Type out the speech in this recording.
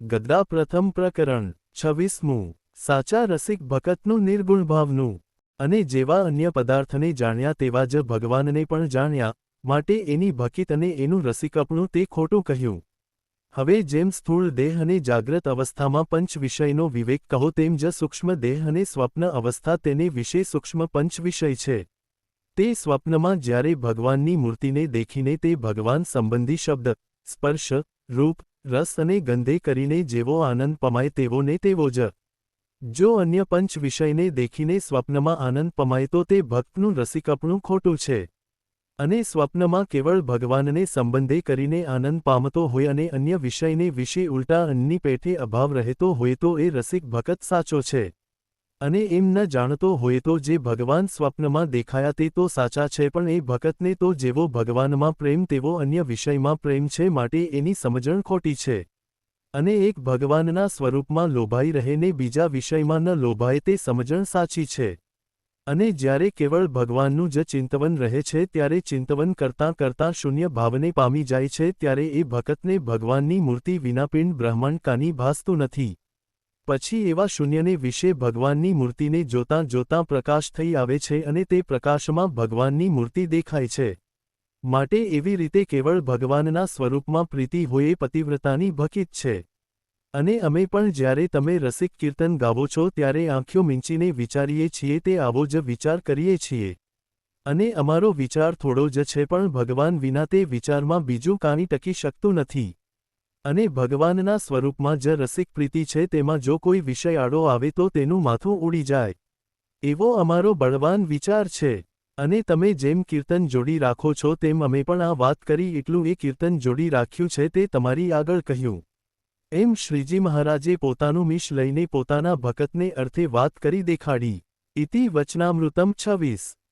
ગદ્દા પ્રથમ પ્રકરણ, છવ્વીસમું, સાચા રસિક ભકતનું નિર્ગુણ ભાવનું. અને જેવા અન્ય પદાર્થને જાણ્યા તેવા જ ભગવાનને પણ જાણ્યા, માટે એની ભકિત અને એનું રસિકપણું તે ખોટું કહ્યું. હવે જેમ સ્થૂળ દેહ અને જાગ્રત અવસ્થામાં પંચ વિષયનો વિવેક કહો તેમ જ સૂક્ષ્મ દેહ અને સ્વપ્ન અવસ્થા તેને વિશે સૂક્ષ્મ પંચ વિષય છે. તે સ્વપ્નમાં જ્યારે ભગવાનની મૂર્તિને દેખીને તે ભગવાન સંબંધી શબ્દ, સ્પર્શ, રૂપ રસ અને ગંધે કરીને જેવો આનંદ પમાય તેવો ને તેવો જ. જો અન્ય પંચ વિષયને દેખીને સ્વપ્નમાં આનંદ પમાય તો તે ભક્તનું રસિકપણું ખોટું છે. અને સ્વપ્નમાં કેવળ ભગવાનને સંબંધે કરીને આનંદ પામતો હોય અને અન્ય વિષયને વિશે ઉલટા અન્ની પેઠે અભાવ રહેતો હોય તો એ રસિક ભગત સાચો છે. અને એમ ન જાણતો હોય તો જે ભગવાન સ્વપ્નમાં દેખાયા તે તો સાચા છે, પણ એ ભગતને તો જેવો ભગવાનમાં પ્રેમ તેવો અન્ય વિષયમાં પ્રેમ છે માટે એની સમજણ ખોટી છે. અને એક ભગવાનના સ્વરૂપમાં લોભાઈ રહેને બીજા વિષયમાં ન લોભાય તે સમજણ સાચી છે. અને જ્યારે કેવળ ભગવાનનું જ ચિંતવન રહે છે, ત્યારે ચિંતવન કરતાં કરતાં શૂન્ય ભાવને પામી જાય છે, ત્યારે એ ભગતને ભગવાનની મૂર્તિ વિના પિંડ બ્રહ્માંડ કાની ભાસતું નથી. પછી એવા શૂન્યને વિશે ભગવાનની મૂર્તિને જોતાં જોતાં પ્રકાશ થઈ આવે છે અને તે પ્રકાશમાં ભગવાનની મૂર્તિ દેખાય છે. માટે એવી રીતે કેવળ ભગવાનના સ્વરૂપમાં પ્રીતિ હોય પતિવ્રતાની ભકિત છે. અને અમે પણ જ્યારે તમે રસિક કીર્તન ગાવો છો ત્યારે આંખો મીંચીને વિચારીએ છીએ તે આવો જ વિચાર કરીએ છીએ. અને અમારો વિચાર થોડો જ છે પણ ભગવાન વિના તે વિચારમાં બીજું કાંઈ ટકી શકતું નથી. અને ભગવાનના સ્વરૂપમાં જ રસિક પ્રીતિ છે તેમાં જો કોઈ વિષય આડો આવે તો તેનું માથું ઉડી જાય. એવો અમારો બળવાન વિચાર છે. અને તમે જેમ કીર્તન જોડી રાખો છો તેમ અમે પણ આ વાત કરી એટલું એ કીર્તન જોડી રાખ્યું છે તે તમારી આગળ કહ્યું. એમ શ્રીજી મહારાજે પોતાનું મિશ લઈને પોતાના ભકતને અર્થે વાત કરી દેખાડી. ઇતિ વચનામૃતમ છવ્વીસ.